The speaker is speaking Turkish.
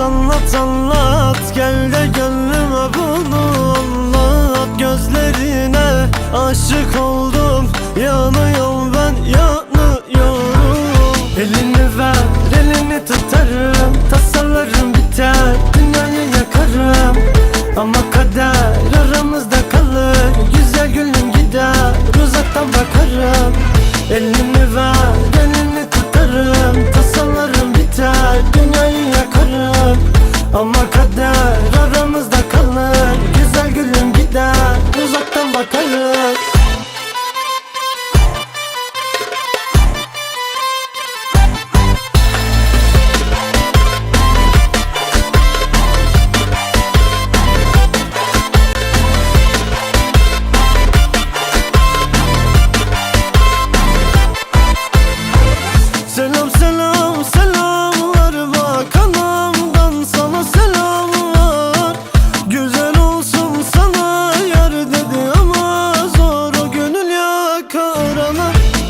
anlat, anlat. Gel de gönlüme bunu anlat. Gözlerine aşık oldum. Yanıyorum ben yanıyorum. Elini ver, elini tutarım. Tasalarım biter, dünyayı yakarım. Ama kader aramızda kalır. Güzel gülüm gider, uzaktan bakarım. Elini ver, Ama